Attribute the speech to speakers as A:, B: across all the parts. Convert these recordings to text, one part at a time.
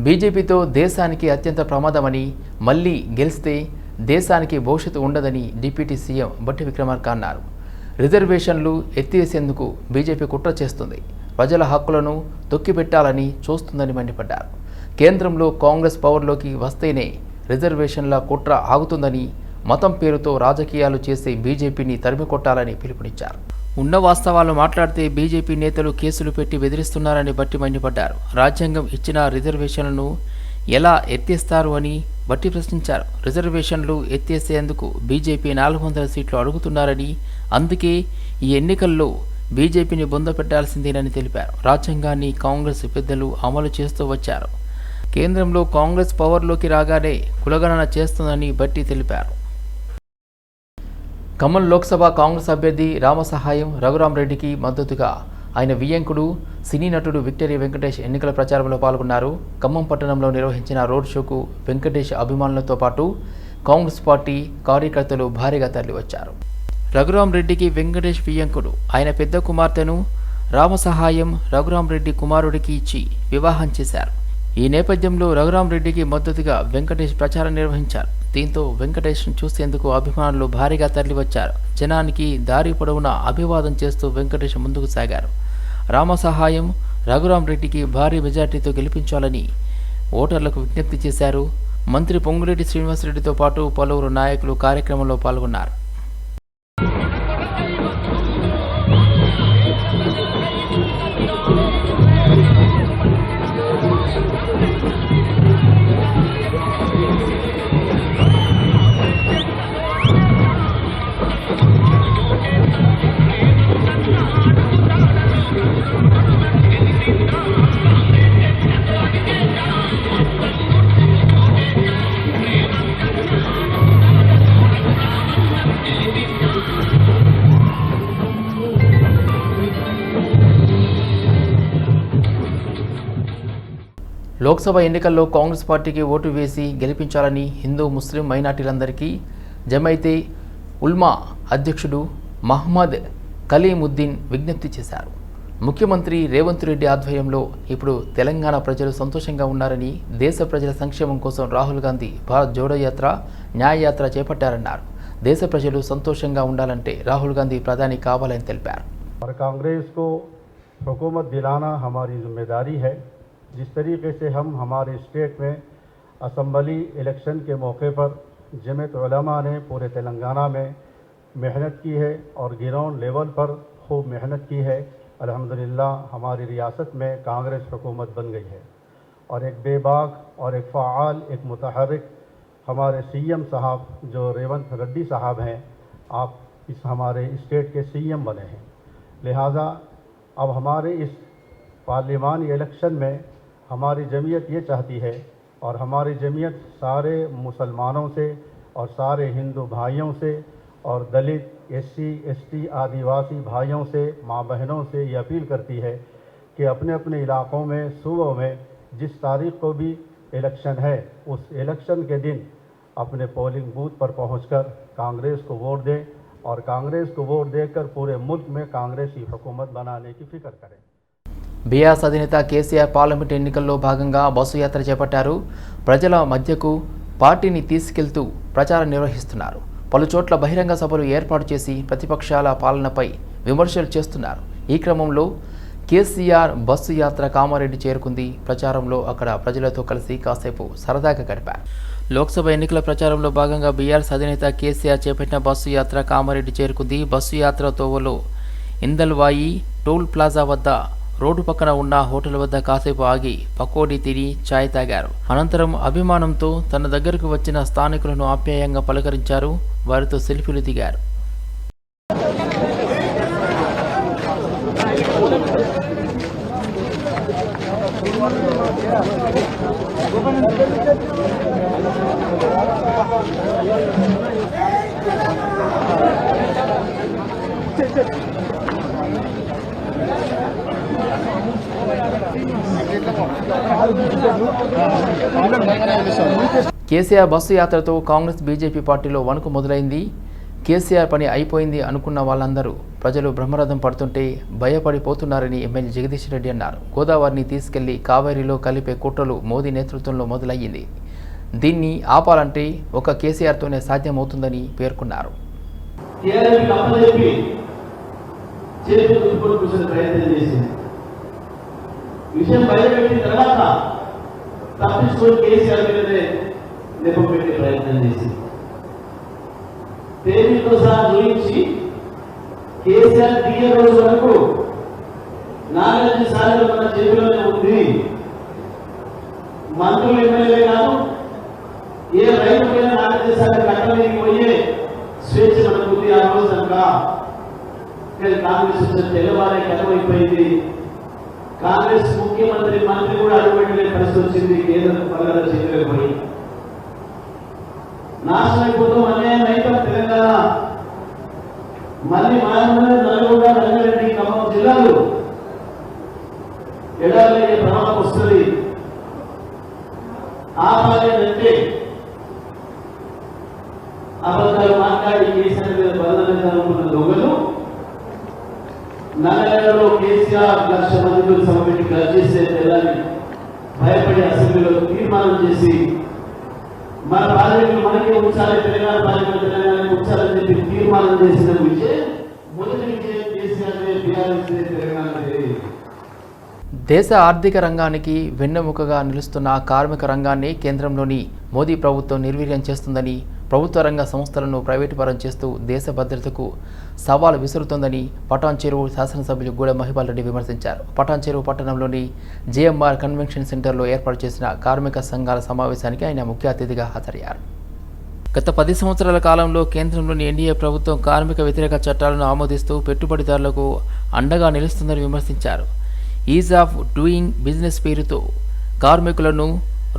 A: బీజేపీతో దేశానికి అత్యంత ప్రమాదమని మళ్ళీ గెలిస్తే దేశానికి భవిష్యత్తు ఉండదని డిప్యూటీ సీఎం బట్టి విక్రమార్క అన్నారు. రిజర్వేషన్లు ఎత్తివేసేందుకు బీజేపీ కుట్ర చేస్తుంది. ప్రజల హక్కులను తొక్కిపెట్టాలని చూస్తుందని మండిపడ్డారు. కేంద్రంలో కాంగ్రెస్ పవర్లోకి వస్తేనే రిజర్వేషన్ల కుట్ర ఆగుతుందని మతం పేరుతో రాజకీయాలు చేసే బీజేపీని తరిమికొట్టాలని పిలుపునిచ్చారు. ఉన్న వాస్తవాలు మాట్లాడితే బీజేపీ నేతలు కేసులు పెట్టి బెదిరిస్తున్నారని బట్టి మండిపడ్డారు. రాజ్యాంగం ఇచ్చిన రిజర్వేషన్లను ఎలా ఎత్తేస్తారు అని బట్టి ప్రశ్నించారు. రిజర్వేషన్లు ఎత్తేసేందుకు బీజేపీ నాలుగు వందల సీట్లు అడుగుతున్నారని అందుకే ఈ ఎన్నికల్లో బీజేపీని బొందపెట్టాల్సిందేనని తెలిపారు. రాజ్యాంగాన్ని కాంగ్రెస్ పెద్దలు అమలు చేస్తూ వచ్చారు. కేంద్రంలో కాంగ్రెస్ పవర్లోకి రాగానే కులగణన చేస్తుందని బట్టి తెలిపారు. ఖమ్మం లోక్సభ కాంగ్రెస్ అభ్యర్థి రామసహాయం రఘురామరెడ్డికి మద్దతుగా ఆయన వియ్యంకుడు సినీ నటుడు విక్టరీ వెంకటేష్ ఎన్నికల ప్రచారంలో పాల్గొన్నారు. ఖమ్మం పట్టణంలో నిర్వహించిన రోడ్ షోకు వెంకటేష్ అభిమానులతో పాటు కాంగ్రెస్ పార్టీ కార్యకర్తలు భారీగా తరలివచ్చారు. రఘురామరెడ్డికి వెంకటేష్ వియ్యంకుడు ఆయన పెద్ద కుమార్తెను రామసహాయం రఘురామరెడ్డి కుమారుడికి ఇచ్చి వివాహం చేశారు. ఈ నేపథ్యంలో రఘురామరెడ్డికి మద్దతుగా వెంకటేష్ ప్రచారం నిర్వహించారు. దీంతో వెంకటేష్ను చూసేందుకు అభిమానులు భారీగా తరలివచ్చారు. జనానికి దారి పొడవునా అభివాదం చేస్తూ వెంకటేష్ ముందుకు సాగారు. రామ రామసహాయం రఘురామరెడ్డికి భారీ మెజార్టీతో గెలిపించాలని ఓటర్లకు విజ్ఞప్తి చేశారు. మంత్రి పొంగులేటి శ్రీనివాసరెడ్డితో పాటు పలువురు నాయకులు కార్యక్రమంలో పాల్గొన్నారు. లోక్సభ ఎన్నికల్లో కాంగ్రెస్ పార్టీకి ఓటు వేసి గెలిపించాలని హిందూ ముస్లిం మైనార్టీలందరికీ జమైతే ఉల్మా అధ్యక్షుడు మహమ్మద్ కలీముద్దీన్ విజ్ఞప్తి చేశారు ముఖ్యమంత్రి రేవంత్ రెడ్డి ఆధ్వర్యంలో ఇప్పుడు తెలంగాణ ప్రజలు సంతోషంగా ఉన్నారని దేశ ప్రజల సంక్షేమం కోసం రాహుల్ గాంధీ భారత్ జోడో యాత్ర న్యాయ యాత్ర చేపట్టారన్నారు దేశ ప్రజలు సంతోషంగా ఉండాలంటే రాహుల్ గాంధీ ప్రధాని కావాలని తెలిపారు
B: और कांग्रेस को हुकूमत दिलाना हमारी जिम्मेदारी है جس طریقے سے ہم ہمارے اسٹیٹ میں اسمبلی الیکشن کے موقع پر جمعیت علماء نے پورے تلنگانہ میں محنت کی ہے اور گراؤنڈ لیول پر خوب محنت کی ہے۔ الحمدللہ ہماری ریاست میں کانگریس حکومت بن گئی ہے اور ایک بے باک اور ایک فعال، ایک متحرک ہمارے سی ایم صاحب جو ریونت ریڈی صاحب ہیں، آپ اس ہمارے اسٹیٹ کے سی ایم بنے ہیں۔ لہٰذا اب ہمارے اس پارلیمانی الیکشن میں हमारी जमीयत ये चाहती है और हमारी जमीयत सारे मुसलमानों से और सारे हिंदू भाइयों से और दलित, एससी, एसटी, आदिवासी भाइयों से माँ बहनों से ये अपील करती है कि अपने अपने इलाकों में, सूबों में जिस तारीख को भी इलेक्शन है, उस इलेक्शन के दिन अपने पोलिंग बूथ पर पहुंचकर कांग्रेस को वोट दें और कांग्रेस को वोट देकर पूरे मुल्क में कांग्रेसी हुकूमत बनाने की फ़िक्र करें।
A: బీఆర్ఎస్ అధినేత కేసీఆర్ పార్లమెంట్ ఎన్నికల్లో భాగంగా బస్సు యాత్ర చేపట్టారు. ప్రజల మధ్యకు పార్టీని తీసుకెళ్తూ ప్రచారం నిర్వహిస్తున్నారు. పలు చోట్ల బహిరంగ సభలు ఏర్పాటు చేసి ప్రతిపక్షాల పాలనపై విమర్శలు చేస్తున్నారు. ఈ క్రమంలో కేసీఆర్ బస్సు యాత్ర కామారెడ్డి చేరుకుంది. ప్రచారంలో అక్కడ ప్రజలతో కలిసి కాసేపు సరదాగా గడిపారు. లోక్సభ ఎన్నికల ప్రచారంలో భాగంగా బీఆర్ఎస్ అధినేత కేసీఆర్ చేపట్టిన బస్సు యాత్ర కామారెడ్డి చేరుకుంది. బస్సు యాత్ర తోవలో ఇందల్వాయి టోల్ ప్లాజా వద్ద రోడ్డు పక్కన ఉన్న హోటల్ వద్ద కాసేపు ఆగి పకోడీ తిని ఛాయ్ తాగారు. అనంతరం అభిమానంతో తన దగ్గరకు వచ్చిన స్థానికులను ఆప్యాయంగా పలకరించారు. వారితో సెల్ఫీలు దిగారు. కేసీఆర్ బస్సు యాత్రతో కాంగ్రెస్ బీజేపీ పార్టీలో వణుకు మొదలైంది. కేసీఆర్ పని అయిపోయింది అనుకున్న వాళ్ళందరూ ప్రజలు బ్రహ్మరథం పడుతుంటే భయపడిపోతున్నారని ఎమ్మెల్యే జగదీష్ రెడ్డి అన్నారు. గోదావరిని తీసుకెళ్ళి కావేరీలో కలిపే కుట్రలు మోదీ నేతృత్వంలో మొదలయ్యింది. దీన్ని ఆపాలంటే ఒక కేసీఆర్తోనే సాధ్యమవుతుందని పేర్కొన్నారు.
C: విషయం బయటపెట్టిన తర్వాత తప్పించుకొని కేసీఆర్ మీదనే నెపం పెట్టే ప్రయత్నం చేసింది పేరుతో సహా చూపించి కేసీఆర్ దిగే రోజు వరకు నాలుగైదు సార్లు మన చేతిలోనే ఉంది. మంత్రులు ఎమ్మెల్యే కాదు ఏ రైతు మీద నాలుగైదు సార్లు కట్టలేని పోయే స్వేచ్ఛ మనకు ఉంది ఆ రోజు కనుక. కానీ కాంగ్రెస్ వచ్చిన తెల్లవారే కథమైపోయింది కాంగ్రెస్ ముఖ్యమంత్రి మంత్రి కూడా అడుగుపెట్టలే పరిస్థితి వచ్చింది. కేంద్ర పల్లెల చేతులకు పోయి నాశనం అయిపోతాం అన్యాయం అయితే తెలంగాణ. మళ్ళీ మానవులు నల్గొండ రంగారెడ్డి ఖమ్మం జిల్లాలు. ఎడాలయ్యే ప్రమాదం వస్తుంది. ఆపాలి అంటే అబద్ధాలు మాట్లాడి కేసీఆర్ మీద బలదనుకున్న దొంగలు. నగరంలో కేసీఆర్ లక్ష మందితో సభపెట్టి చేసే తెల్లని భయపడి అసెంబ్లీలో తీర్మానం చేసి మన ప్రాజెక్టులు మనకే ఉంచాలి తెలంగాణ ప్రాజెక్టులు తెలంగాణ ఉంచాలని చెప్పి తీర్మానం చేసిన విజయం మొదటి విజయం కేసీఆర్ బీఆర్ఎస్ తెలంగాణ
A: దేశ ఆర్థిక రంగానికి వెన్నెముకగా నిలుస్తున్న కార్మిక రంగాన్ని కేంద్రంలోని మోదీ ప్రభుత్వం నిర్వీర్యం చేస్తుందని ప్రభుత్వ రంగ సంస్థలను ప్రైవేటు పరం చేస్తూ దేశ భద్రతకు సవాలు విసురుతోందని పటాన్ చెరువు శాసనసభ్యులు గూడ మహిపాల్ రెడ్డి విమర్శించారు. పటాన్ చెరువు పట్టణంలోని జేఎంఆర్ కన్వెన్షన్ సెంటర్లో ఏర్పాటు చేసిన కార్మిక సంఘాల సమావేశానికి ఆయన ముఖ్య అతిథిగా హాజరయ్యారు. గత పది సంవత్సరాల కాలంలో కేంద్రంలోని ఎన్డీఏ ప్రభుత్వం కార్మిక వ్యతిరేక చట్టాలను ఆమోదిస్తూ పెట్టుబడిదారులకు అండగా నిలుస్తుందని విమర్శించారు. ఈజ్ ఆఫ్ డూయింగ్ బిజినెస్ పేరుతో కార్మికులను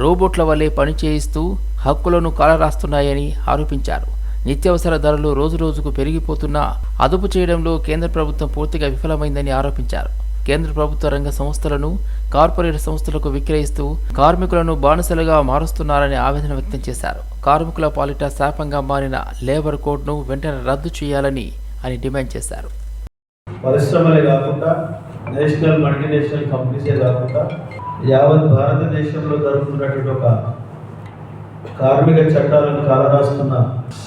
A: రోబోట్ల వల్లే పనిచేయిస్తూ హక్కులను కాలరాస్తున్నాయని ఆరోపించారు. నిత్యావసర ధరలు రోజురోజుకు పెరిగిపోతున్నా అదుపు చేయడంలో కేంద్ర ప్రభుత్వం పూర్తిగా విఫలమైందని ఆరోపించారు. కేంద్ర ప్రభుత్వ రంగ సంస్థలను కార్పొరేట్ సంస్థలకు విక్రయిస్తూ కార్మికులను బానిసలుగా మారుస్తున్నారని ఆవేదన వ్యక్తం చేశారు. కార్మికుల పాలిట శాపంగా మారిన లేబర్ కోడ్ను వెంటనే రద్దు చేయాలని అని డిమాండ్ చేశారు.
D: పరిశ్రమలే కాకుండా నేషనల్ మల్టీనేషనల్ కంపెనీసే కాకుండా యావత్ భారతదేశంలో జరుగుతున్నటువంటి ఒక కార్మిక చట్టాలను కాలరాస్తున్న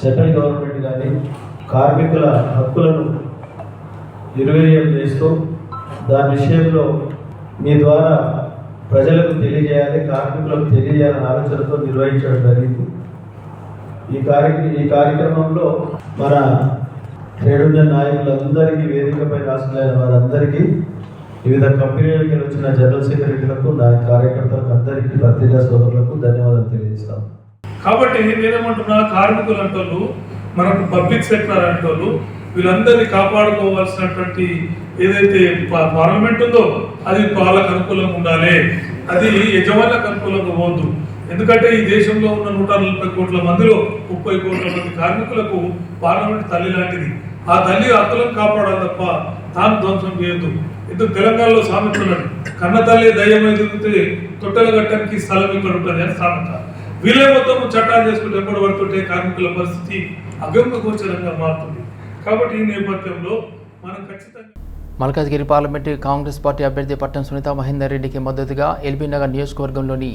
D: సెంట్రల్ గవర్నమెంట్ కానీ కార్మికుల హక్కులను నిర్వీర్యం చేస్తూ దాని విషయంలో మీ ద్వారా ప్రజలకు తెలియజేయాలి కార్మికులకు తెలియజేయాలనే ఆలోచనతో నిర్వహించడం జరిగింది. ఈ కార్య ఈ కార్యక్రమంలో మన ట్రేడ్ నాయకులందరికీ వేదికపై రాసులైన వారందరికీ వివిధ కంపెనీలకి వచ్చిన జనరల్ సెక్రటరీలకు నా కార్యకర్తలకు అందరికీ పత్రికా సోదరులకు ధన్యవాదాలు తెలియజేస్తాం
E: కాబట్టి నేనేమంటున్నా కార్మికులు అంటోళ్ళు మనకు పబ్లిక్ సెక్టర్ అంటోళ్ళు వీళ్ళందరినీ కాపాడుకోవాల్సినటువంటి ఏదైతే పార్లమెంట్ ఉందో అది వాళ్ళకు అనుకూలంగా ఉండాలి. అది యజమానులకు అనుకూలంగా పోద్దు ఎందుకంటే ఈ దేశంలో ఉన్న నూట నలభై కోట్ల మందిలో ముప్పై కోట్ల మంది కార్మికులకు పార్లమెంట్ తల్లి లాంటిది. ఆ తల్లి హక్కులను కాపాడాలి తప్ప తాను ధ్వంసం చేయొద్దు. ఎందుకు తెలంగాణలో సామెత కన్న తల్లి దయ్యమై తిరిగితే తొట్టెలు గట్టడానికి స్థలం ఇక్కడ ఉంటుంది అని సామెత. వీళ్ళే మొత్తం చట్టాలు చేసుకుంటే ఎప్పటి పడుతుంటే కార్మికుల పరిస్థితి అగమ్యగోచరంగా మారుతుంది. కాబట్టి ఈ నేపథ్యంలో మనం ఖచ్చితంగా
A: మల్కాజ్గిరి పార్లమెంటు కాంగ్రెస్ పార్టీ అభ్యర్థి పట్టం సునీత మహేందర్ రెడ్డికి మద్దతుగా ఎల్బీ నగర్ నియోజకవర్గంలోని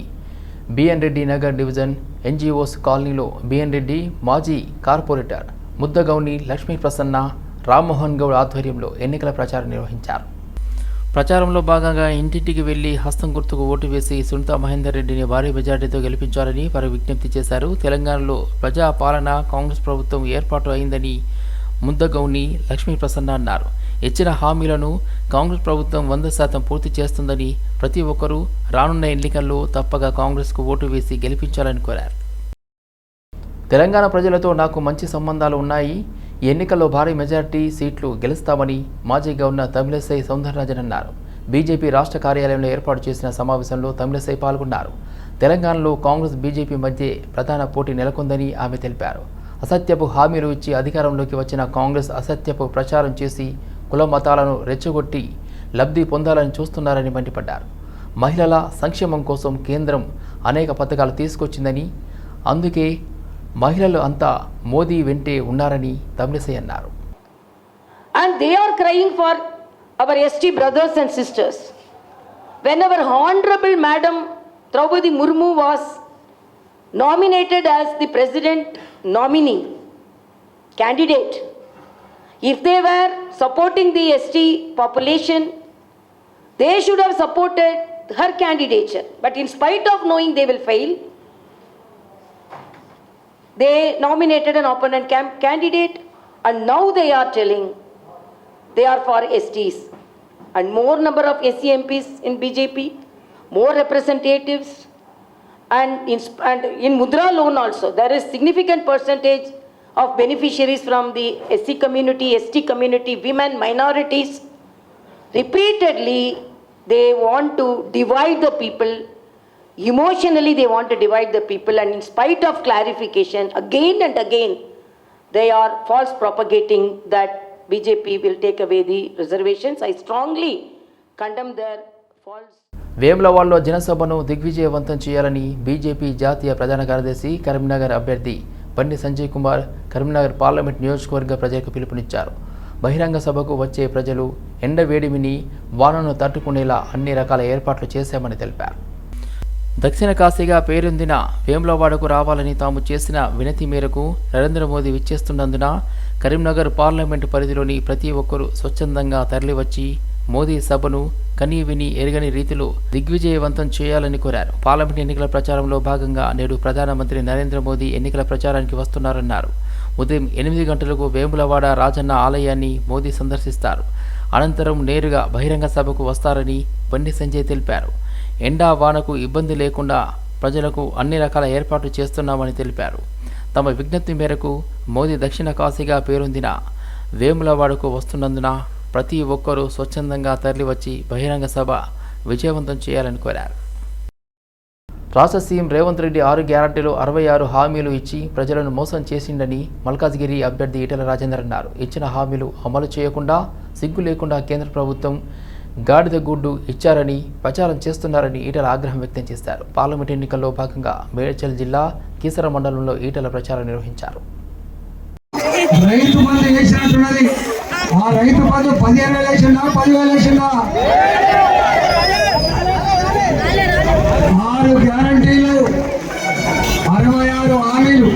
A: BN Reddy Nagar division NGOs కాలనీలో బిఎన్ రెడ్డి మాజీ కార్పొరేటర్ ముద్దగౌని లక్ష్మీ ప్రసన్న రామ్మోహన్ గౌడ్ ఆధ్వర్యంలో ఎన్నికల ప్రచారం నిర్వహించారు. ప్రచారంలో భాగంగా ఇంటింటికి వెళ్ళి హస్తం గుర్తుకు ఓటు వేసి సునీతా మహేందర్ రెడ్డిని భారీ మెజార్టీతో గెలిపించాలని వారు విజ్ఞప్తి చేశారు. తెలంగాణలో ప్రజా పాలన కాంగ్రెస్ ప్రభుత్వం ఏర్పాటు అయిందని ముద్దగౌని లక్ష్మీ ప్రసన్న అన్నారు. ఇచ్చిన హామీలను కాంగ్రెస్ ప్రభుత్వం వంద శాతం పూర్తి చేస్తుందని ప్రతి ఒక్కరూ రానున్న ఎన్నికల్లో తప్పగా కాంగ్రెస్కు ఓటు వేసి గెలిపించాలని కోరారు. తెలంగాణ ప్రజలతో నాకు మంచి సంబంధాలు ఉన్నాయి. ఎన్నికల్లో భారీ మెజార్టీ సీట్లు గెలుస్తామని మాజీ గవర్నర్ తమిళసై సౌందరరాజన్ అన్నారు. బీజేపీ రాష్ట్ర కార్యాలయంలో ఏర్పాటు చేసిన సమావేశంలో తమిళసై పాల్గొన్నారు. తెలంగాణలో కాంగ్రెస్ బీజేపీ మధ్య ప్రధాన పోటీ నెలకొందని ఆమె తెలిపారు. అసత్యపు హామీలు ఇచ్చి అధికారంలోకి వచ్చిన కాంగ్రెస్ అసత్యపు ప్రచారం చేసి కుల మతాలను రెచ్చగొట్టి లబ్ధి పొందాలని చూస్తున్నారని మండిపడ్డారు. మహిళల సంక్షేమం కోసం కేంద్రం అనేక పథకాలు తీసుకొచ్చిందని అందుకే మహిళలు అంతా మోదీ వెంటే ఉన్నారని తమిళసై అన్నారు.
F: And they are crying for our ST brothers and sisters when our honourable madam Droupadi Murmu was nominated as the president nominee candidate if they were supporting the ST population they should have supported her candidate but in spite of knowing they will fail they nominated an opponent candidate and now they are telling they are for STs. And more number of SC MPs in BJP, more representatives. And in, and in Mudra loan also, there is significant percentage of beneficiaries from the SC community, ST community, women, minorities. Repeatedly, they want to divide the people Emotionally, they want to divide the people, and in spite of clarification, again and again, they are false propagating that BJP will take away the reservations. I strongly condemn their false.
A: వేములవాడలో జనసభను దిగ్విజయవంతం చేయాలని BJP జాతీయ ప్రధాన కార్యదర్శి కరీంనగర్ అభ్యర్థి Bandi Sanjay Kumar Karimnagar parliament నియోజకవర్గ ప్రజలకు పిలుపునిచ్చారు బహిరంగ సభకు వచ్చే ప్రజలు ఎండ వేడిమిని వానను తట్టుకునేలా అన్ని రకాల ఏర్పాట్లు చేశామని తెలిపారు దక్షిణ కాశీగా పేరొందిన వేములవాడకు రావాలని తాము చేసిన వినతి మేరకు నరేంద్ర మోదీ విచ్చేస్తున్నందున కరీంనగర్ పార్లమెంటు పరిధిలోని ప్రతి ఒక్కరూ స్వచ్ఛందంగా తరలివచ్చి మోదీ సభను కనీ విని ఎరగని రీతిలో దిగ్విజయవంతం చేయాలని కోరారు. పార్లమెంట్ ఎన్నికల ప్రచారంలో భాగంగా నేడు ప్రధానమంత్రి నరేంద్ర మోదీ ఎన్నికల ప్రచారానికి వస్తున్నారన్నారు. ఉదయం ఎనిమిది గంటలకు వేములవాడ రాజన్న ఆలయాన్ని మోదీ సందర్శిస్తారు. అనంతరం నేరుగా బహిరంగ సభకు వస్తారని బండి సంజయ్ తెలిపారు. ఎండా వానకు ఇబ్బంది లేకుండా ప్రజలకు అన్ని రకాల ఏర్పాట్లు చేస్తున్నామని తెలిపారు. తమ విజ్ఞప్తి మేరకు మోదీ దక్షిణ కాశీగా పేరొందిన వేములవాడకు వస్తున్నందున ప్రతి ఒక్కరూ స్వచ్ఛందంగా తరలివచ్చి బహిరంగ సభ విజయవంతం చేయాలని కోరారు. రాష్ట్ర సీఎం రేవంత్ రెడ్డి ఆరు గ్యారంటీలు అరవై ఆరు హామీలు ఇచ్చి ప్రజలను మోసం చేసిండని మల్కాజ్గిరి అభ్యర్థి ఈటల రాజేందర్ అన్నారు. ఇచ్చిన హామీలు అమలు చేయకుండా సిగ్గు లేకుండా కేంద్ర ప్రభుత్వం గాడిద గుడ్డు ఇచ్చారని ప్రచారం చేస్తున్నారని ఈటెల ఆగ్రహం వ్యక్తం చేశారు. పార్లమెంట్ ఎన్నికల్లో భాగంగా మేడ్చల్ జిల్లా కీసర మండలంలో ఈటెల ప్రచారం నిర్వహించారు.
G: రైతు బంధు వేసినట్టున్నది ఆ రైతు బంధు పదిహేను వేలు వేసిందా పదివేలు వేసిందా? ఆరు గ్యారంటీలు అరవై ఆరు హామీలు.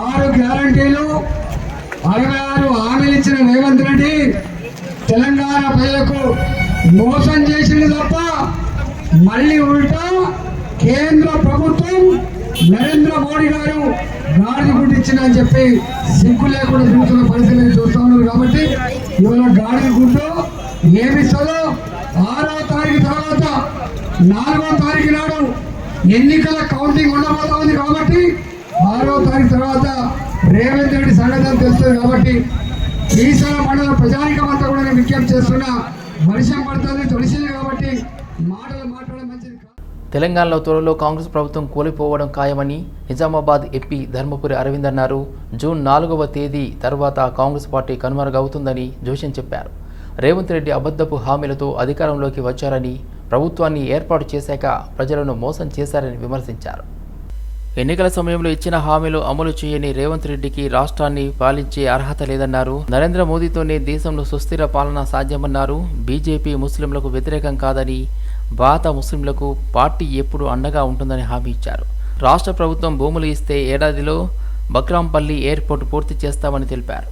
G: ఆరు గ్యారంటీలు అరవై ఆరు హామీలు ఇచ్చిన రేవంత్ రెడ్డి తెలంగాణ ప్రజలకు మోసం చేసింది తప్ప మళ్ళీ ఉల్టా కేంద్ర ప్రభుత్వం నరేంద్ర మోడీ గారు గాడిద గుడ్డిచ్చిందని చెప్పి సిగ్గు లేకుండా చూస్తున్న పరిస్థితిని చూస్తా ఉన్నారు కాబట్టి ఇవాళ గాడిద గుడ్డు ఏమిస్తుందో ఆరో తారీఖు తర్వాత నాలుగో తారీఖు నాడు ఎన్నికల కౌంటింగ్ ఉండబోతా ఉంది కాబట్టి ఆరో తారీఖు తర్వాత రేవంత్ రెడ్డి సంగతి తెలుస్తుంది కాబట్టి ఈసారి మండల ప్రజానికం అంతా కూడా నేను విజ్ఞప్తి చేస్తున్నా. వర్షం పడుతుంది తొలిసింది కాబట్టి మాటలు మాట్లాడడం మంచిది
A: తెలంగాణలో త్వరలో కాంగ్రెస్ ప్రభుత్వం కోల్పోవడం ఖాయమని నిజామాబాద్ ఎంపీ ధర్మపురి అరవింద్ అన్నారు. జూన్ నాలుగవ తేదీ తర్వాత కాంగ్రెస్ పార్టీ కనుమరుగవుతుందని జోషన్ చెప్పారు. రేవంత్ రెడ్డి అబద్ధపు హామీలతో అధికారంలోకి వచ్చారని ప్రభుత్వాన్ని ఏర్పాటు చేశాక ప్రజలను మోసం చేశారని విమర్శించారు. ఎన్నికల సమయంలో ఇచ్చిన హామీలు అమలు చేయని రేవంత్ రెడ్డికి రాష్ట్రాన్ని పాలించే అర్హత లేదన్నారు. నరేంద్ర మోదీతోనే దేశంలో సుస్థిర పాలన సాధ్యమన్నారు. బీజేపీ ముస్లింలకు వ్యతిరేకం కాదని భారత ముస్లింలకు పార్టీ ఎప్పుడు అండగా ఉంటుందని హామీ ఇచ్చారు. రాష్ట్ర ప్రభుత్వం భూములు ఇస్తే ఏడాదిలో బక్రాంపల్లి ఎయిర్పోర్ట్ పూర్తి చేస్తామని తెలిపారు.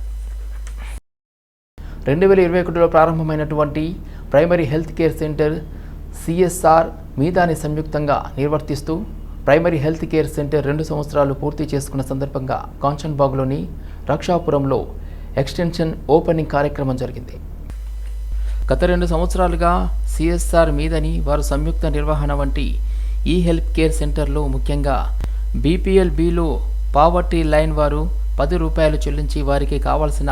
A: రెండు వేల ఇరవై ఒకటిలో ప్రారంభమైనటువంటి primary health care centre CSR Midhani సంయుక్తంగా నిర్వర్తిస్తూ ప్రైమరీ హెల్త్ కేర్ సెంటర్ రెండు సంవత్సరాలు పూర్తి చేసుకున్న సందర్భంగా కాంచన్బాగ్లోని రక్షాపురంలో ఎక్స్టెన్షన్ ఓపెనింగ్ కార్యక్రమం జరిగింది. గత రెండు సంవత్సరాలుగా సిఎస్ఆర్ మీదని వారు సంయుక్త నిర్వహణ వంటి ఈ హెల్త్ కేర్ సెంటర్లో ముఖ్యంగా బీపీఎల్బీలో పావర్టీ లైన్ వారు పది రూపాయలు చెల్లించి వారికి కావాల్సిన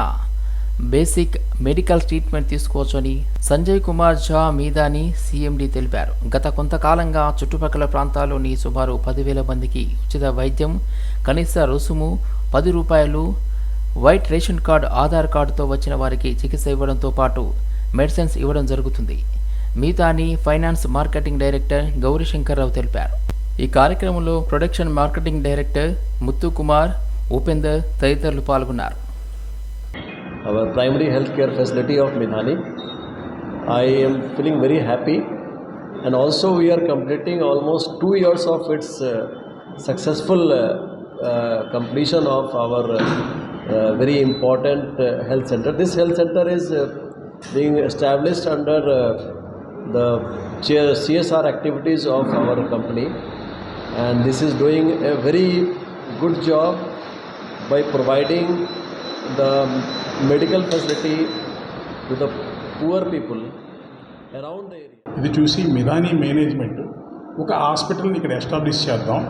A: బేసిక్ మెడికల్ ట్రీట్మెంట్ తీసుకోవచ్చని సంజయ్ కుమార్ ఝా మీదాని సీఎండీ తెలిపారు. గత కొంతకాలంగా చుట్టుపక్కల ప్రాంతాల్లోని సుమారు పదివేల మందికి ఉచిత వైద్యం కనీస రుసుము పది రూపాయలు వైట్ రేషన్ కార్డు ఆధార్ కార్డుతో వచ్చిన వారికి చికిత్స ఇవ్వడంతో పాటు మెడిసిన్స్ ఇవ్వడం జరుగుతుంది. Midhani finance marketing director Gaurishankar Rao తెలిపారు. ఈ కార్యక్రమంలో production marketing director Muthu Kumar Upender తదితరులు పాల్గొన్నారు.
H: Our primary healthcare facility of Midhani. I am feeling very happy, and also we are completing almost two years of its uh, successful uh, uh, completion of our uh, uh, very important uh, health center. This health center is being established under the CSR activities of our company, and this is doing a very good job by providing the medical facility to the poor people around
I: ఇది చూసి మిదానీ management ఒక హాస్పిటల్ని ఇక్కడ establish చేద్దాం.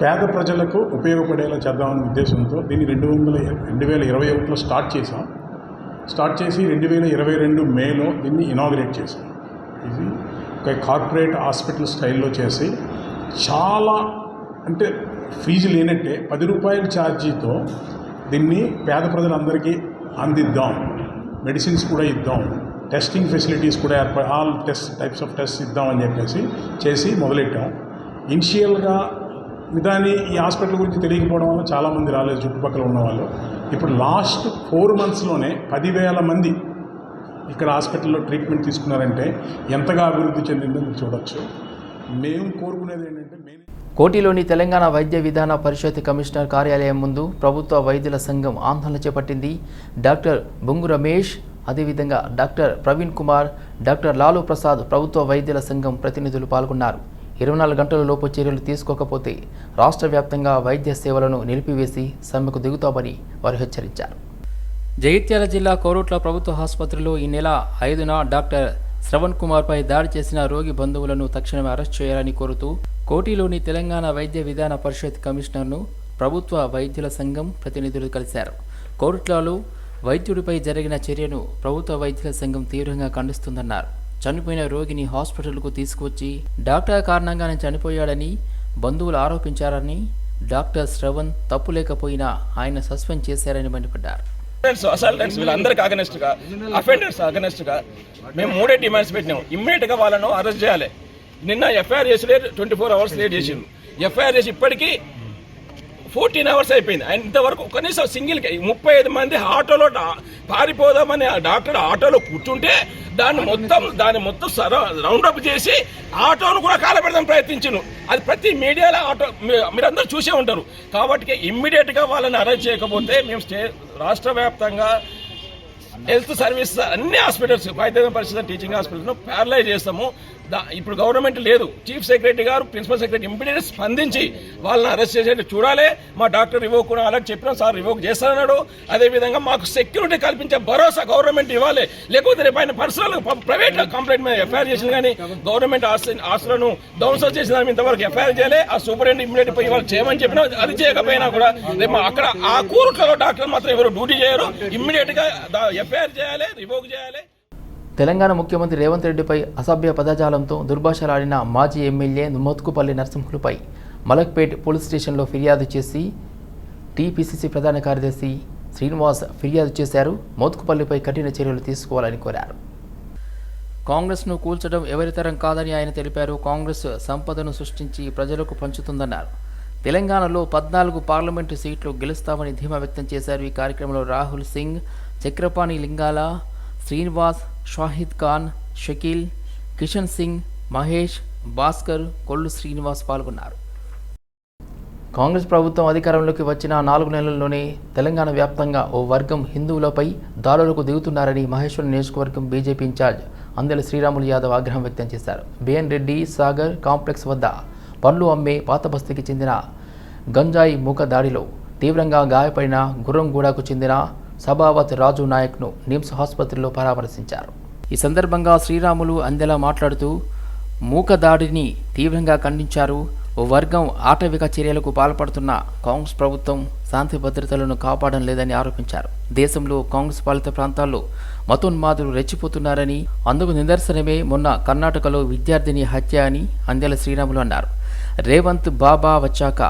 I: పేద ప్రజలకు ఉపయోగపడేలా చేద్దామనే ఉద్దేశంతో దీన్ని రెండు వందల రెండు వేల ఇరవై ఒకటిలో స్టార్ట్ చేసాం స్టార్ట్ చేసి రెండు వేల ఇరవై రెండు మేలో దీన్ని ఇనాగ్రేట్ చేసాం ఇది ఒక కార్పొరేట్ హాస్పిటల్ స్టైల్లో చేసి చాలా అంటే ఫీజు లేనట్టే పది రూపాయల ఛార్జీతో దీన్ని పేద ప్రజలందరికీ అందిద్దాం. మెడిసిన్స్ కూడా ఇద్దాం. టెస్టింగ్ ఫెసిలిటీస్ కూడా ఏర్ప all test types of test ఇద్దామని చెప్పేసి చేసి మొదలెట్టాం. ఇనిషియల్గా దాని ఈ హాస్పిటల్ గురించి తెలియకపోవడం వల్ల చాలామంది రాలేదు చుట్టుపక్కల ఉన్నవాళ్ళు. ఇప్పుడు లాస్ట్ ఫోర్ మంత్స్లోనే పదివేల మంది ఇక్కడ హాస్పిటల్లో ట్రీట్మెంట్ తీసుకున్నారంటే ఎంతగా అభివృద్ధి చెందిందో మీరు చూడొచ్చు. మేము కోరుకునేది ఏంటంటే మెయిన్
A: కోటిలోని తెలంగాణ వైద్య విధాన పరిషత్ కమిషనర్ కార్యాలయం ముందు ప్రభుత్వ వైద్యుల సంఘం ఆందోళన చేపట్టింది. డాక్టర్ బొంగు రమేష్ అదేవిధంగా డాక్టర్ ప్రవీణ్ కుమార్ డాక్టర్ లాలూ ప్రసాద్ ప్రభుత్వ వైద్యుల సంఘం ప్రతినిధులు పాల్గొన్నారు. ఇరవై నాలుగు గంటల లోపు చర్యలు తీసుకోకపోతే రాష్ట్ర వ్యాప్తంగా వైద్య సేవలను నిలిపివేసి సమ్మెకు దిగుతామని వారు హెచ్చరించారు. జగిత్యాల జిల్లా కోరుట్ల ప్రభుత్వ ఆసుపత్రిలో ఈ నెల ఐదున డాక్టర్ శ్రవణ్ కుమార్పై దాడి చేసిన రోగి బంధువులను తక్షణమే అరెస్ట్ చేయాలని కోరుతూ కోటిలోని తెలంగాణ వైద్య విధాన పరిషత్ కమిషనర్ను ప్రభుత్వ వైద్యుల సంఘం ప్రతినిధులు కలిశారు. కోరుట్లలో వైద్యుడిపై జరిగిన చర్యను ప్రభుత్వ వైద్యుల సంఘం తీవ్రంగా ఖండిస్తుందన్నారు. చనిపోయిన రోగిని హాస్పిటల్కు తీసుకువచ్చి డాక్టర్ కారణంగానే చనిపోయాడని బంధువులు ఆరోపించారని డాక్టర్ శ్రవణ్ తప్పు లేకపోయినా ఆయన సస్పెండ్ చేశారని మండిపడ్డారు.
J: అసల్టెంట్స్ అసల్టెంట్స్ వీళ్ళందరికీ అగనెస్ట్గా అఫెండర్స్ అగనెస్ట్గా మేము మూడే డిమాండ్స్ పెట్టినాము ఇమ్మీడియట్గా వాళ్ళను అరెస్ట్ చేయాలి. నిన్న ఎఫ్ఐఆర్ చేసి ట్వంటీ ఫోర్ అవర్స్ లేట్ చేసిండు. ఎఫ్ఐఆర్ చేసి ఇప్పటికీ ఫోర్టీన్ అవర్స్ అయిపోయింది. అండ్ ఇంతవరకు కనీసం సింగిల్ ముప్పై ఐదు మంది ఆటోలో పారిపోదామని ఆ డాక్టర్ ఆటోలో కూర్చుంటే దాన్ని మొత్తం దాన్ని మొత్తం రౌండ్ అప్ చేసి ఆటోను కూడా కాలపెడదాం ప్రయత్నించను అది ప్రతి మీడియాలో ఆటో మీరందరూ చూసే ఉంటారు. కాబట్టి ఇమ్మీడియట్గా వాళ్ళని అరెస్ట్ చేయకపోతే మేము స్టే రాష్ట్ర వ్యాప్తంగా హెల్త్ సర్వీస్ అన్ని హాస్పిటల్స్ వైద్య పరిస్థితి టీచింగ్ హాస్పిటల్స్ను ప్యారలైజ్ చేస్తాము. ఇప్పుడు గవర్నమెంట్ లేదు. చీఫ్ సెక్రటరీ గారు ప్రిన్సిపల్ సెక్రటరీ ఇమ్మీడియట్ స్పందించి వాళ్ళని అరెస్ట్ చేసేట్టు చూడాలి. మా డాక్టర్ రివోక్ కూడా అలాగే చెప్పినా సార్ రివోక్ చేస్తానన్నాడు. అదేవిధంగా మాకు సెక్యూరిటీ కల్పించే భరోసా గవర్నమెంట్ ఇవ్వాలి. లేకపోతే రేపు ఆయన పర్సనల్ ప్రైవేట్ కంప్లైంట్ మీద ఎఫ్ఐఆర్ చేసింది కానీ గవర్నమెంట్ ఆస్తులను ధ్వంసం చేసిన దాని ఇంతవరకు ఎఫ్ఐఆర్ చేయాలి. ఆ సూపరింటెండెంట్ ఇమ్మీడియట్ పోయి వాళ్ళు చేయమని చెప్పినా అది చేయకపోయినా కూడా రేపు అక్కడ ఆ కూరుట్లలో డాక్టర్ మాత్రం ఎవరు డ్యూటీ చేయరు. ఇమ్మీడియట్గా ఎఫ్ఐఆర్ చేయాలి రివోక్ చేయాలి.
A: తెలంగాణ ముఖ్యమంత్రి రేవంత్ రెడ్డిపై అసభ్య పదజాలంతో దుర్భాషలాడిన మాజీ ఎమ్మెల్యే మోత్కుపల్లి నరసింహులపై మలక్పేట్ పోలీస్ స్టేషన్లో ఫిర్యాదు చేసి టీపీసీసీ ప్రధాన కార్యదర్శి శ్రీనివాస్ ఫిర్యాదు చేశారు. మోత్కుపల్లిపై కఠిన చర్యలు తీసుకోవాలని కోరారు. కాంగ్రెస్ను కూల్చడం ఎవరితరం కాదని ఆయన తెలిపారు. కాంగ్రెస్ సంపదను సృష్టించి ప్రజలకు పంచుతుందన్నారు. తెలంగాణలో పద్నాలుగు పార్లమెంటు సీట్లు గెలుస్తామని ధీమా వ్యక్తం చేశారు. ఈ కార్యక్రమంలో రాహుల్ సింగ్ చక్రపాణి లింగాల శ్రీనివాస్ షాహిద్ ఖాన్ షకీల్ కిషన్ సింగ్ మహేష్ భాస్కర్ కొల్లు శ్రీనివాస్ పాల్గొన్నారు. కాంగ్రెస్ ప్రభుత్వం అధికారంలోకి వచ్చిన నాలుగు నెలల్లోనే తెలంగాణ వ్యాప్తంగా ఓ వర్గం హిందువులపై దాడులకు దిగుతున్నారని మహేశ్వరం నియోజకవర్గం BJP in charge Andela Sriramulu Yadav ఆగ్రహం వ్యక్తం చేశారు. బిఎన్ రెడ్డి సాగర్ కాంప్లెక్స్ వద్ద పండ్లు అమ్మే పాత బస్తీకి చెందిన గంజాయి మూక దాడిలో తీవ్రంగా గాయపడిన గుర్రంగూడకు చెందిన సభావత్ రాజు నాయక్ను నిమ్స్ ఆసుపత్రిలో పరామర్శించారు. ఈ సందర్భంగా శ్రీరాములు అందెలా మాట్లాడుతూ మూక దాడిని తీవ్రంగా ఖండించారు. ఓ వర్గం ఆటవిక చర్యలకు పాల్పడుతున్న కాంగ్రెస్ ప్రభుత్వం శాంతి భద్రతలను కాపాడడం లేదని ఆరోపించారు. దేశంలో కాంగ్రెస్ పాలిత ప్రాంతాల్లో మతోన్మాదులు రెచ్చిపోతున్నారని అందుకు నిదర్శనమే మొన్న కర్ణాటకలో విద్యార్థిని హత్య అని అందెల శ్రీరాములు అన్నారు. రేవంత్ బాబా వచ్చాక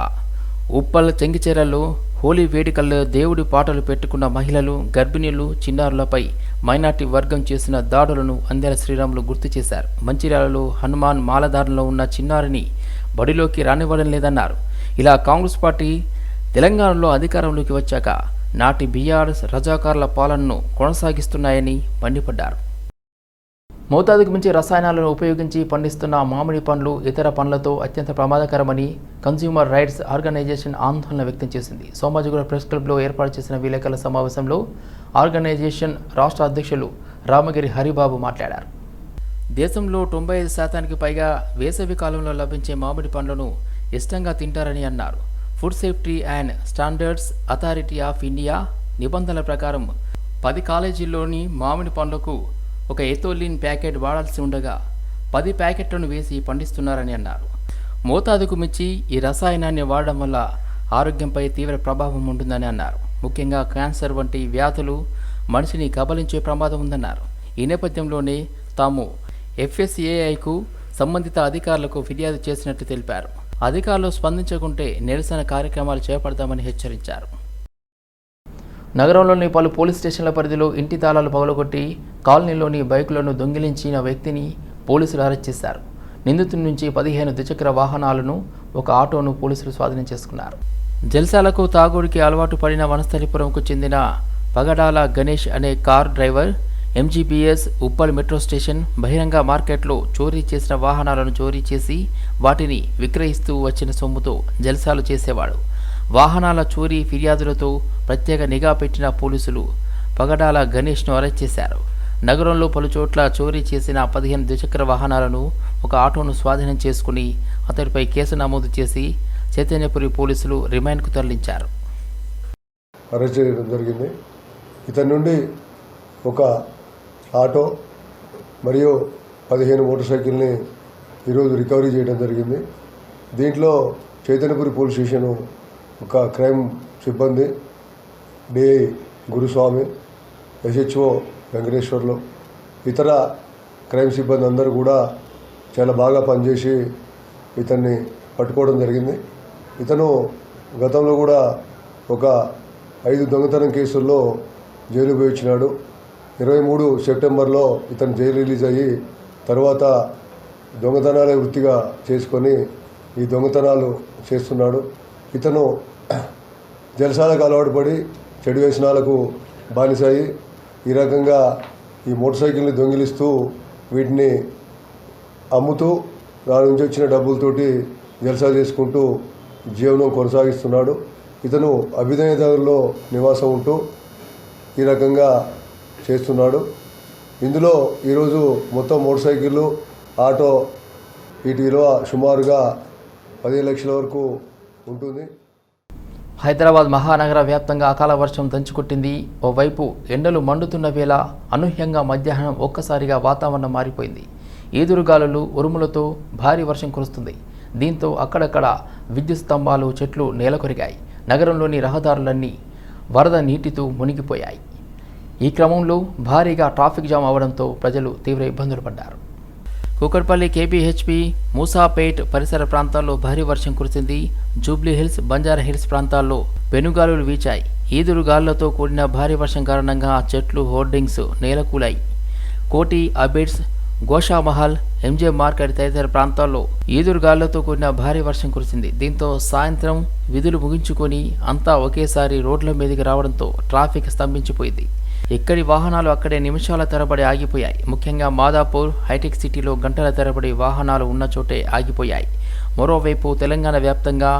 A: ఉప్పల్ చెంగిచెరలో హోలీ వేడుకల్లో దేవుడి పాటలు పెట్టుకున్న మహిళలు గర్భిణీలు చిన్నారులపై మైనార్టీ వర్గం చేసిన దాడులను అందెల శ్రీరాములు గుర్తు చేశారు. మంచిర్యాలలో హనుమాన్ మాలధారణలో ఉన్న చిన్నారిని బడిలోకి రానివ్వడం లేదన్నారు. ఇలా కాంగ్రెస్ పార్టీ తెలంగాణలో అధికారంలోకి వచ్చాక నాటి బీఆర్ఎస్ రజాకారుల పాలనను కొనసాగిస్తున్నాయని మండిపడ్డారు. మోతాదుకు మించి రసాయనాలను ఉపయోగించి పండిస్తున్న మామిడి పండ్లు ఇతర పండ్లతో అత్యంత ప్రమాదకరమని కన్స్యూమర్ రైట్స్ ఆర్గనైజేషన్ ఆందోళన వ్యక్తం చేసింది. సోమాజిగూడ ప్రెస్ క్లబ్లో ఏర్పాటు చేసిన విలేకరుల సమావేశంలో ఆర్గనైజేషన్ రాష్ట్ర అధ్యక్షులు రామగిరి హరిబాబు మాట్లాడారు. దేశంలో తొంభై ఐదు శాతానికి పైగా వేసవి కాలంలో లభించే మామిడి పండ్లను ఇష్టంగా తింటారని అన్నారు. Food safety and standards authority of India నిబంధనల ప్రకారం పది కాలేజీల్లోని మామిడి పండ్లకు ఒక ఎథోలిన్ ప్యాకెట్ వాడాల్సి ఉండగా పది ప్యాకెట్లను వేసి పండిస్తున్నారని అన్నారు. మోతాదుకు మించి ఈ రసాయనాన్ని వాడడం వల్ల ఆరోగ్యంపై తీవ్ర ప్రభావం ఉంటుందని అన్నారు. ముఖ్యంగా క్యాన్సర్ వంటి వ్యాధులు మనిషిని కబలించే ప్రమాదం ఉందన్నారు. ఈ నేపథ్యంలోనే తాము ఎఫ్ఎస్ఏఐకు సంబంధిత అధికారులకు ఫిర్యాదు చేసినట్టు తెలిపారు. అధికారులు స్పందించకుంటే నిరసన కార్యక్రమాలు చేపడతామని హెచ్చరించారు. నగరంలోని పలు పోలీస్ స్టేషన్ల పరిధిలో ఇంటి తాళాలు పగలగొట్టి కాలనీలోని బైకులను దొంగిలించిన వ్యక్తిని పోలీసులు అరెస్ట్ చేశారు. నిందితుడి నుంచి పదిహేను ద్విచక్ర వాహనాలను ఒక ఆటోను పోలీసులు స్వాధీనం చేసుకున్నారు. జల్సాలకు తాగుడికి అలవాటు పడిన వనస్థలిపురంకు చెందిన పగడాల గణేష్ అనే car driver MGBS Uppal metro station బహిరంగ మార్కెట్లో చోరీ చేసిన వాహనాలను చోరీ చేసి వాటిని విక్రయిస్తూ వచ్చిన సొమ్ముతో జల్సాలు చేసేవాడు. వాహనాల చోరీ ఫిర్యాదులతో ప్రత్యేక నిఘా పెట్టిన పోలీసులు పగడాల గణేష్ను అరెస్ట్ చేశారు. నగరంలో పలుచోట్ల చోరీ చేసిన పదిహేను ద్విచక్ర వాహనాలను ఒక ఆటోను స్వాధీనం చేసుకుని అతడిపై కేసు నమోదు చేసి చైతన్యపురి పోలీసులు రిమాండ్కు తరలించారు.
K: అరెస్ట్ చేయడం జరిగింది. ఇతని నుండి ఒక ఆటో మరియు పదిహేను మోటార్ సైకిల్ని ఈరోజు రికవరీ చేయడం జరిగింది. దీంట్లో చైతన్యపురి పోలీస్ స్టేషన్ ఒక క్రైమ్ సిబ్బంది డిఐ గురుస్వామి ఎస్హెచ్ఓ వెంకటేశ్వర్లు ఇతర క్రైమ్ సిబ్బంది అందరూ కూడా చాలా బాగా పనిచేసి ఇతన్ని పట్టుకోవడం జరిగింది. ఇతను గతంలో కూడా ఒక ఐదు దొంగతనం కేసుల్లో జైలు పోయి వచ్చినాడు ఇరవై మూడు సెప్టెంబర్లో ఇతను జైలు రిలీజ్ అయ్యి తర్వాత దొంగతనాలే వృత్తిగా చేసుకొని ఈ దొంగతనాలు చేస్తున్నాడు. ఇతను జలసాలకు అలవాటు పడి చెడు వ్యసనాలకు బానిసాయి ఈ రకంగా ఈ మోటార్ సైకిల్ని దొంగిలిస్తూ వీటిని అమ్ముతూ దాని నుంచి వచ్చిన డబ్బులతోటి జలసా చేసుకుంటూ జీవనం కొనసాగిస్తున్నాడు. ఇతను అభ్యుదయదారుల్లో నివాసం ఉంటూ ఈ రకంగా చేస్తున్నాడు. ఇందులో ఈరోజు మొత్తం మోటార్ సైకిళ్ళు ఆటో వీటి విలువ సుమారుగా పదిహేను లక్షల వరకు ఉంటుంది.
A: హైదరాబాద్ మహానగర వ్యాప్తంగా అకాల వర్షం దంచుకొట్టింది. ఓవైపు ఎండలు మండుతున్న వేళ అనూహ్యంగా మధ్యాహ్నం ఒక్కసారిగా వాతావరణం మారిపోయింది. ఈదురుగాలులు ఉరుములతో భారీ వర్షం కురుస్తుంది. దీంతో అక్కడక్కడ విద్యుత్ స్తంభాలు చెట్లు నేలకొరిగాయి. నగరంలోని రహదారులన్నీ వరద నీటితో మునిగిపోయాయి. ఈ క్రమంలో భారీగా ట్రాఫిక్ జామ్ అవడంతో ప్రజలు తీవ్ర ఇబ్బందులు పడ్డారు. కూకట్పల్లి కేపీహెచ్పి మూసాపేట్ పరిసర ప్రాంతాల్లో భారీ వర్షం కురిసింది. జూబ్లీ హిల్స్ బంజారా హిల్స్ ప్రాంతాల్లో పెనుగాలులు వీచాయి. ఈదురు గాలులతో కూడిన భారీ వర్షం కారణంగా చెట్లు హోర్డింగ్స్ నేలకూలాయి. కోటి అబిడ్స్ గోషామహల్ ఎంజే మార్కెట్ తదితర ప్రాంతాల్లో ఈదురుగాళ్ళతో కూడిన భారీ వర్షం కురిసింది. దీంతో సాయంత్రం విధులు ముగించుకొని అంతా ఒకేసారి రోడ్ల మీదకి రావడంతో ట్రాఫిక్ స్తంభించిపోయింది. ఎక్కడి వాహనాలు అక్కడే నిమిషాల తరబడి ఆగిపోయాయి. ముఖ్యంగా మాదాపూర్ హైటెక్ సిటీలో గంటల తరబడి వాహనాలు ఉన్న చోటే ఆగిపోయాయి. మరోవైపు తెలంగాణ వ్యాప్తంగా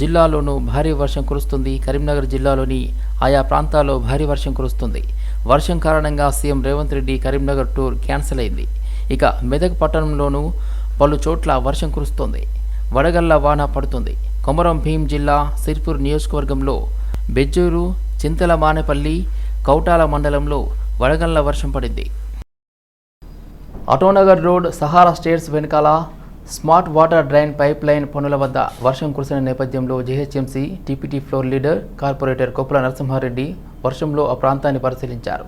A: జిల్లాలోనూ భారీ వర్షం కురుస్తుంది. కరీంనగర్ జిల్లాలోని ఆయా ప్రాంతాల్లో భారీ వర్షం కురుస్తుంది. వర్షం కారణంగా CM Revanth Reddy Karimnagar tour cancel అయింది. ఇక మెదక్ పట్టణంలోనూ పలు చోట్ల వర్షం కురుస్తోంది. వడగళ్ళ వాన పడుతుంది. కొమరం భీం జిల్లా సిర్పూర్ నియోజకవర్గంలో బెజ్జూరు చింతల మానేపల్లి కౌటాల మండలంలో వడగండ్ల వర్షం పడింది. అటోనగర్ రోడ్ సహారా స్టేట్స్ వెనకాల smart water drain pipeline పనుల వద్ద వర్షం కురిసిన నేపథ్యంలో GHMC TPT floor leader corporator Koppula Narasimha Reddy వర్షంలో ఆ ప్రాంతాన్ని పరిశీలించారు.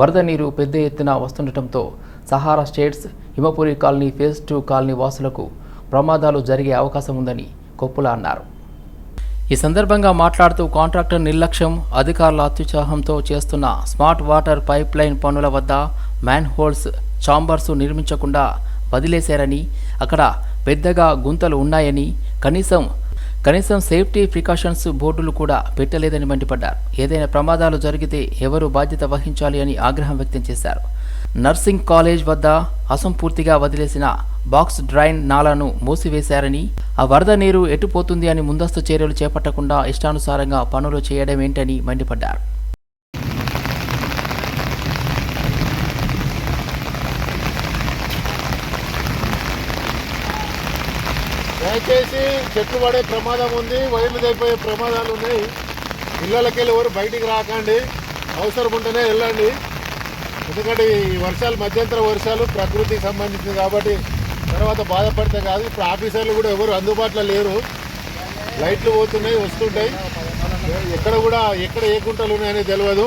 A: వరద నీరు పెద్ద ఎత్తున వస్తుండటంతో Sahara states Himapuri colony phase two colony వాసులకు ప్రమాదాలు జరిగే అవకాశం ఉందని కొప్పుల అన్నారు. ఈ సందర్భంగా మాట్లాడుతూ కాంట్రాక్టర్ నిర్లక్ష్యం అధికారుల అత్యుత్సాహంతో చేస్తున్న స్మార్ట్ వాటర్ పైప్ లైన్ పనుల వద్ద మ్యాన్ హోల్స్ చాంబర్స్ నిర్మించకుండా వదిలేశారని అక్కడ పెద్దగా గుంతలు ఉన్నాయని కనీసం కనీసం సేఫ్టీ ప్రికాషన్స్ బోర్డులు కూడా పెట్టలేదని మండిపడ్డారు. ఏదైనా ప్రమాదాలు జరిగితే ఎవరు బాధ్యత వహించాలి అని ఆగ్రహం వ్యక్తం చేశారు. నర్సింగ్ కాలేజ్ వద్ద అసంపూర్తిగా వదిలేసిన బాక్స్ డ్రైన్ నాలను మూసివేశారని ఆ వరద నీరు ఎట్టుపోతుంది అని ముందస్తు చర్యలు చేపట్టకుండా ఇష్టానుసారంగా పనులు చేయడం ఏంటని మండిపడ్డారు.
L: దయచేసి చెట్లు పడే ప్రమాదం ఉంది వైర్లు తెగిపోయే ప్రమాదాలు ఉన్నాయి. ఇళ్ళకి వెళ్ళి ఎవరు బయటికి రాకండి. అవసరం ఉంటేనే వెళ్ళండి. ఎందుకంటే ఈ వర్షాలు మధ్యంతర వర్షాలు ప్రకృతికి సంబంధించింది కాబట్టి తర్వాత బాధపడితే కాదు ఇప్పుడు ఆఫీసర్లు కూడా ఎవరు అందుబాటులో లేరు. లైట్లు పోతున్నాయి వస్తుంటాయి. ఎక్కడ కూడా ఎక్కడ ఏ గుంటలు ఉన్నాయని తెలియదు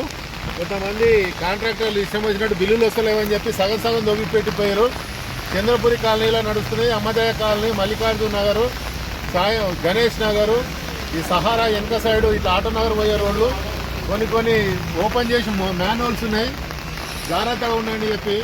L: కొంతమంది కాంట్రాక్టర్లు ఇష్టం వచ్చినట్టు బిల్లులు వస్తలేవని చెప్పి సగం సగం దొంగిపెట్టిపోయారు చంద్రపురి కాలనీలో నడుస్తున్నాయి అమ్మదయ్య కాలనీ మల్లికార్జున నగరు సాయ గణేష్ నగరు ఈ సహారా వెనక సైడు ఇట్లా ఆటో నగర్ పోయే రోడ్లు. కొన్ని కొన్ని ఓపెన్ చేసి మాన్యువల్స్ ఉన్నాయి. జాగ్రత్తగా ఉండండి చెప్పి